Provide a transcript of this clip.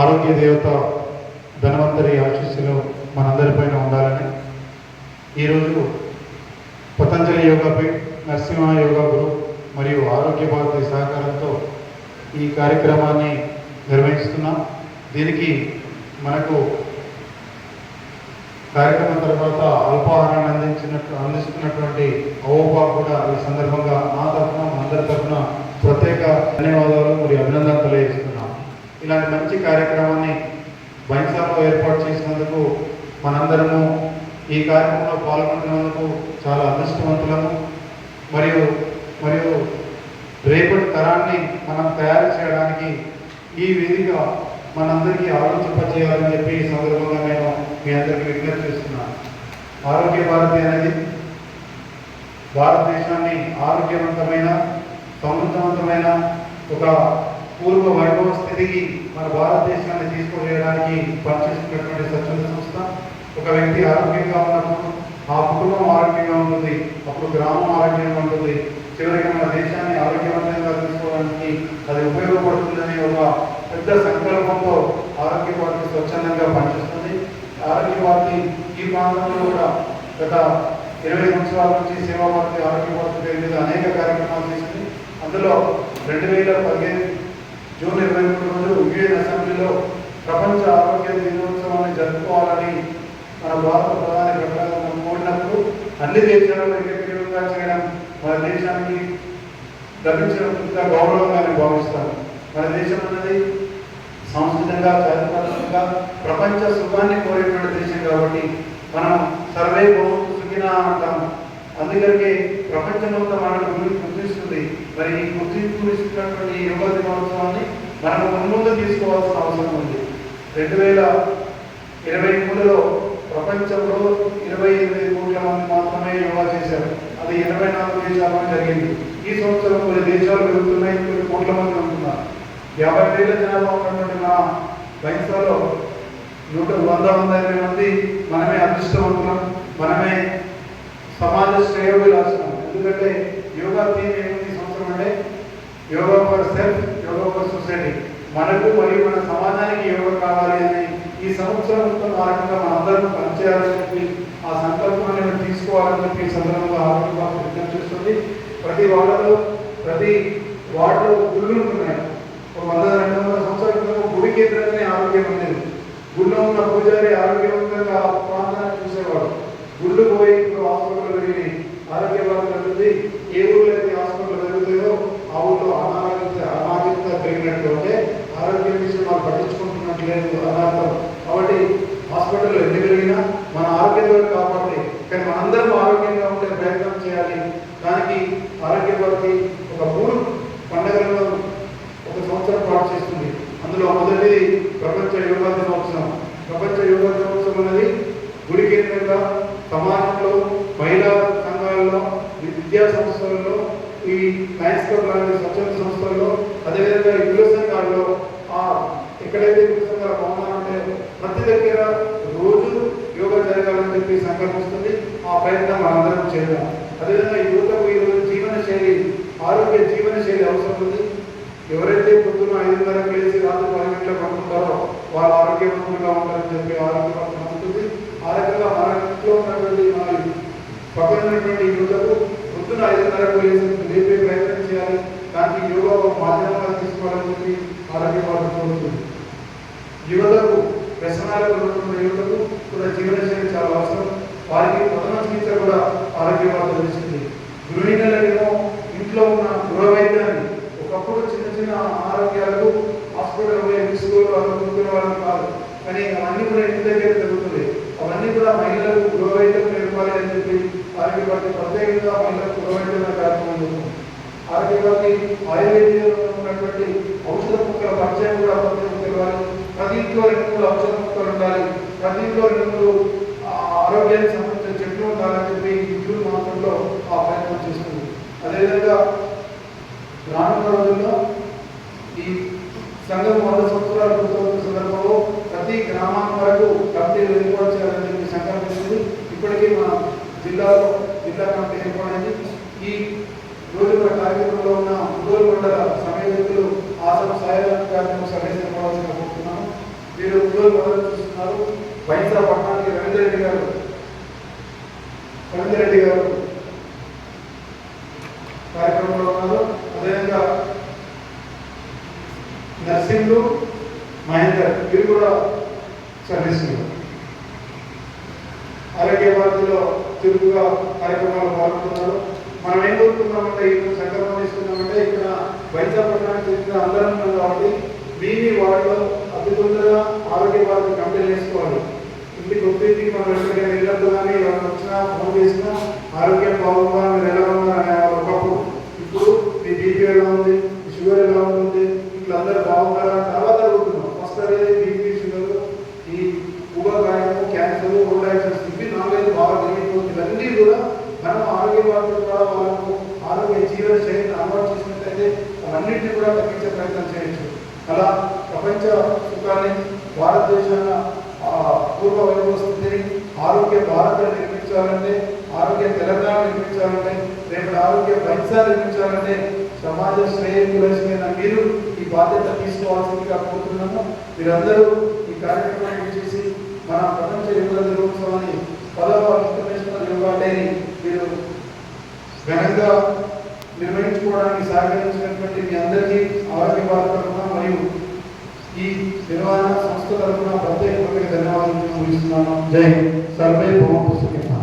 ఆరోగ్య దేవత ధనవంతరి ఆశీస్సులు మనందరిపైన ఉండాలని ఈరోజు పతంజలి యోగాపై నరసింహ యోగా గురు మరియు ఆరోగ్య భారతి సహకారంతో ఈ కార్యక్రమాన్ని నిర్వహిస్తున్నాం. దీనికి మనకు కార్యక్రమం తర్వాత అల్పాహారాన్ని అందించినట్టు అందిస్తున్నటువంటి అవోబా కూడా ఈ సందర్భంగా నా తరఫున అందరి తరఫున ప్రత్యేక ధన్యవాదాలు మరియు అభినందనలు తెలియజేస్తున్నాం. ఇలాంటి మంచి కార్యక్రమాన్ని బైన్సాలో ఏర్పాటు చేసినందుకు మనందరము ఈ కార్యక్రమంలో పాల్గొంటున్నందుకు చాలా అదృష్టవంతులము. మరియు మరియు రేపటి తరాన్ని మనం తయారు చేయడానికి ఈ వేదిక మనందరికీ ఆలోచింపజేయాలని చెప్పి ఈ సందర్భంగా నేను మీ అందరికీ విజ్ఞప్తి చేస్తున్నాను. ఆరోగ్య భారతి అనేది భారతదేశాన్ని ఆరోగ్యవంతమైన సమృద్ధవంతమైన ఒక పూర్వ వైభవ స్థితికి మన భారతదేశాన్ని తీసుకువెళ్ళడానికి పనిచేస్తున్నటువంటి స్వచ్ఛంద సంస్థ ఒక వ్యక్తి ఆరోగ్యంగా ఉన్నప్పుడు ఆ కుటుంబం ఆరోగ్యంగా ఉంటుంది అప్పుడు గ్రామం ఆరోగ్యంగా ఉంటుంది. చివరికి మన దేశాన్ని ఆరోగ్యవంతంగా తీసుకోవడానికి అది ఉపయోగపడుతుందని ఒక పెద్ద సంకల్పంతో ఆరోగ్య పార్టీ స్వచ్ఛందంగా పనిచేస్తుంది. ఆరోగ్య పార్టీ ఈ ప్రాంతంలో కూడా గత ఇరవై సంవత్సరాల నుంచి సేవా పార్టీ ఆరోగ్య పార్టీ పేరు మీద అనేక కార్యక్రమాలు చేసింది. అందులో రెండు వేల పదిహేను జూన్ ఇరవై మూడు రోజు యుఎన్ అసెంబ్లీలో ప్రపంచ ఆరోగ్య దినోత్సవాన్ని జరుపుకోవాలని మన భారత ప్రధాని ప్రకటన కోరినప్పుడు అన్ని దేశాలను ఏకగ్రీవంగా చేయడం మన దేశానికి లభించిన గౌరవంగా నేను భావిస్తాను. మన దేశం అన్నది సాంస్కృతికంగా చారిత్రాత్మకంగా ప్రపంచ సుఖాన్ని కోరేటువంటి దేశం కాబట్టి మనం సర్వే భౌతు సుఖిన అంటాం. అందుకని ప్రపంచమంతా మనకు గురించి గుర్తిస్తుంది మరి ఈ గుర్తింపు ఇస్తున్నటువంటి ఈ యోగా దినోత్సవాన్ని మనం ముందు తీసుకోవాల్సిన అవసరం ఉంది. రెండు వేల ఇరవై మూడులో ప్రపంచంలో ఇరవై ఎనిమిది కోట్ల మంది మాత్రమే యోగా చేశారు. అది ఇరవై నాలుగు దేశాల్లో జరిగింది. ఈ సంవత్సరం కొన్ని దేశాలు పెరుగుతున్నాయి కొన్ని కోట్ల మంది ఉంటున్నారు యాభై వేల జనాభా ఉన్నటువంటి మన వయసులో నూట వంద వంద ఇరవై మంది మనమే అదృష్టవంతులం మనమే సమాజ శ్రేయోభిలాషం ఎందుకంటే యోగా థీమ్ ఏమి ఈ yoga for self yoga for society. మనకు మరియు మన సమాజానికి యోగా కావాలి అని ఈ సంవత్సరం మొత్తం ఆ రకంగా మనందరం పనిచేయాలని చెప్పి ఆ సంకల్పాన్ని మనం తీసుకోవాలని చెప్పి ఈ సందర్భంగా ఆరోగ్య విజ్ఞప్తి చేస్తుంది. ప్రతి వాళ్ళలో ప్రతి వార్డులో గుళ్ళు ఉంటున్నాయి. ఒక వంద రెండు వందల సంవత్సరాల క్రితం గుడి కేంద్రంగానే ఆరోగ్యం ఉండేది. గుళ్ళో ఉన్న పూజారి ఆరోగ్యవంతంగా ఆ ప్రాంతాన్ని చూసేవాడు. గుళ్ళు పోయి ఇప్పుడు హాస్పిటల్ పెరిగి ఆరోగ్య బాధ అందరూ ఆరోగ్యంగా ఉండే ప్రయత్నం చేయాలి. దానికి ఆరోగ్య భారతి ఒక మూడు పండుగలను ఒక సంవత్సరం పాటు చేస్తుంది. అందులో మొదటిది ప్రపంచ యోగా దినోత్సవం ప్రపంచ యోగా దినోత్సవం అనేది గుడి కేంద్రంగా సమాజంలో మహిళా సంఘాలలో విద్యా సంస్థలలో ఈ లయన్స్ క్లబ్ లాంటి స్వచ్ఛంద సంస్థల్లో అదేవిధంగా ఈ సంఘాలలో ఎక్కడైతే కుల సంఘాలు బాగున్నారంటే ప్రతి దగ్గర రోజు యోగా జరగాలని చెప్పి సంకల్పిస్తుంది ఆ ప్రయత్నం మనందరం చేద్దాం. అదేవిధంగా యువతకు ఈరోజు జీవన శైలి ఆరోగ్య జీవన శైలి అవసరం ఉంది. ఎవరైతే పొద్దున ఐదున్నరకు లేచి రాత్రి పది గంటలకు పంపుతారో వాళ్ళు ఆరోగ్యవంతంగా ఉంటారని చెప్పి ఆరోగ్యవంతం ఉంటుంది ఆ రకంగా మన ఇంట్లో ఉన్నటువంటి మన పక్కన ఉన్నటువంటి యువతకు పొద్దున ఐదున్నరకు లేచి లేపే ప్రయత్నం చేయాలి. దానికి యోగా ఒక మాధ్యమంగా తీసుకోవాలని చెప్పి ఆరోగ్యవంతం కోరుతుంది. యువతకు వ్యసనాలకు ఉన్నటువంటి యువతకు కూడా జీవనశైలి చాలా అవసరం. వారికి ప్రథమ చికిత్స కూడా ఆరోగ్యవంతం తెలుస్తుంది గృహిణులకేమో ఇంట్లో ఉన్న గృహవైద్యాన్ని ఒకప్పుడు చిన్న చిన్న ఆరోగ్యాలకు హాస్పిటల్ పోయి తీసుకోవాలి అనుకునే వాళ్ళు కాదు. కానీ అవన్నీ కూడా ఇంటి దగ్గర జరుగుతుంది అవన్నీ కూడా మహిళలకు గృహవైద్యం నేర్పాలి అని చెప్పి ఆరోగ్య పార్టీ ప్రత్యేకంగా మహిళలకు గృహవైద్యం కార్యక్రమం జరుగుతుంది. ఆరోగ్య పార్టీ ఆయుర్వేదంలో ఉన్నటువంటి ఔషధ మొక్కల పరిచయం కూడా ప్రత్యేకం తెలియాలి ప్రతి ఇంట్లో రెండు మూడు ఔషధ మొక్కలు ఉండాలి. ప్రతి ఇంట్లో రెండు మూడు ఆ, ఆరోగ్యానికి సంబంధించిన చెట్లు ఉండాలని చెప్పి ఈ జూన్ మాసంలో ఆ ప్రయత్నం చేస్తుంది. అదేవిధంగా రానున్న రోజుల్లో ఈ సంఘం వంద సంవత్సరాలు పూర్తవుతున్న సందర్భంలో ప్రతి గ్రామానికి వరకు కమిటీలు ఏర్పాటు చేయాలని చెప్పి సంకల్పిస్తుంది ఇప్పటికే మన జిల్లాలో జిల్లా కమిటీ ఏర్పడింది. ఈ రోజు మన కార్యక్రమంలో ఉన్న ఒంగోలు మండల సమయ ఆసం ఆసన సాయ కార్యక్రమం సభ్యులు కోరుతున్నాను. మీరు ఒంగోలు మండలం చూస్తున్నారు. వైద్య పట్టణానికి రవీంద్ర రెడ్డి గారు రవీంద్ర రెడ్డి గారు కార్యక్రమంలో ఉన్నారు అదేవిధంగా నర్సింగ్లు మహేందర్ వీరు కూడా సర్వీస్ ఆరోగ్య భారతిలో చురుకుగా కార్యక్రమాలు పాల్గొంటున్నారు మనం ఏం కోరుకుంటున్నామంటే ఇప్పుడు సంకల్పం తీసుకున్నామంటే ఇక్కడ వైద్య పట్టణానికి చెందిన అందరం ఉన్నాం కాబట్టి మీ మీ వార్డులో అతి తొందరగా ఆరోగ్య భారతి కంప్లైంట్ చేసుకోవాలి. ఇంటికి ఒత్తిడికి మనం ఎక్కడికైనా వెళ్ళొద్దు కానీ ఎవరైనా వచ్చినా ఫోన్ చేసినా ఆరోగ్యం బాగుందా మీరు ఎలా ఉన్నారు అనే వాళ్ళు ఒకప్పుడు ఇప్పుడు మీ బీపీ ఎలా ఉంది మీ షుగర్ ఎలా ఉంది ఇట్లా అందరూ బాగున్నారా తర్వాత అడుగుతున్నాం ఫస్ట్ అనేది బీపీ షుగర్ ఈ ఊబకాయము క్యాన్సర్ ఇవి నాలుగైదు బాగా పెరిగిపోతుంది ఇవన్నీ కూడా మనం ఆరోగ్య బాధ్యత ద్వారా వాళ్ళకు ఆరోగ్య జీవన శైలిని అలవాటు చేసినట్లయితే అవన్నింటినీ కూడా తగ్గించే ప్రయత్నం చేయొచ్చు. అలా ప్రపంచ సుఖాన్ని భారతదేశాన పూర్వ వైభవ ఆరోగ్య భారత్ నిర్మించాలంటే ఆరోగ్య తెలంగాణ నిర్మించాలంటే రేపటి ఆరోగ్య వైద్య నిర్మించాలంటే సమాజ శ్రేయస్కరమైన మీరు ఈ బాధ్యత తీసుకోవాల్సిందిగా కోరుతున్నాము. మీరందరూ ఈ కార్యక్రమాన్ని చేసి మన ప్రపంచ యోగా దినోత్సవాన్ని పదవ ఇంటర్నేషనల్ యోగా డేని మీరు ఘనంగా నిర్వహించుకోవడానికి సహకరించినటువంటి మీ అందరికీ ఆరోగ్య భారత తరఫున మరియు ఈ నిర్వహణ సంస్థ తరఫున ప్రత్యేకమైన ధన్యవాదాలు ముగిస్తున్నాను జై సర్వే భూమ పుస్తకం.